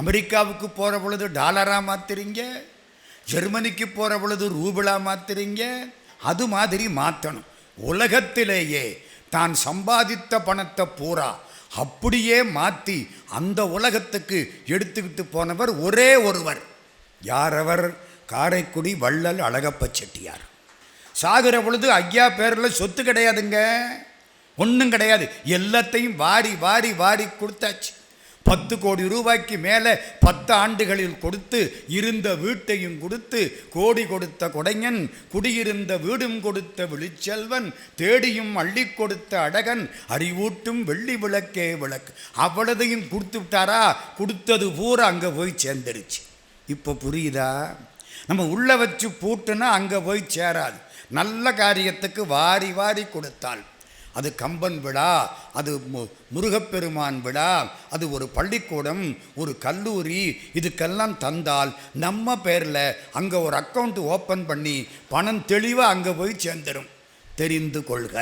அமெரிக்காவுக்கு போகிற பொழுது டாலராக மாற்றுறீங்க ஜெர்மனிக்கு போகிற பொழுது ரூபிளா மாற்றுறீங்க அது மாதிரி மாற்றணும் உலகத்திலேயே தான் சம்பாதித்த பணத்தை பூரா அப்படியே மாற்றி அந்த உலகத்துக்கு எடுத்துக்கிட்டு போனவர் ஒரே ஒருவர். யார் அவர்? காரைக்குடி வள்ளல் அழகப்ப செட்டியார். சாகிற பொழுது ஐயா பேரில் சொத்து கிடையாதுங்க. ஒன்றும் கிடையாது. எல்லாத்தையும் வாரி வாரி வாரி கொடுத்தாச்சு. பத்து கோடி ரூபாய்க்கு மேலே பத்து ஆண்டுகளில் கொடுத்து இருந்த வீட்டையும் கொடுத்து கோடி கொடுத்த கொடைஞன் குடியிருந்த வீடும் கொடுத்த விழிச்செல்வன் தேடியும் அள்ளி கொடுத்த அழகன் அறிவூட்டும் வெள்ளி விளக்கே விளக்கு. அவ்வளதையும் கொடுத்து விட்டாரா கொடுத்தது பூரா அங்கே போய் சேர்ந்துருச்சு இப்போ புரியுதா? நம்ம உள்ளே வச்சு பூட்டுனா அங்கே போய் சேராது. நல்ல காரியத்துக்கு வாரி வாரி கொடுத்தாள் அது கம்பன் விழா அது மு- முருகப்பெருமான் விழா அது ஒரு பள்ளிக்கூடம் ஒரு கல்லூரி இதுக்கெல்லாம் தந்தால் நம்ம பேரில் அங்கே ஒரு அக்கௌண்ட் ஓப்பன் பண்ணி பணம் தெளிவாக அங்கே போய் சேர்ந்துடும் தெரிந்து கொள்க.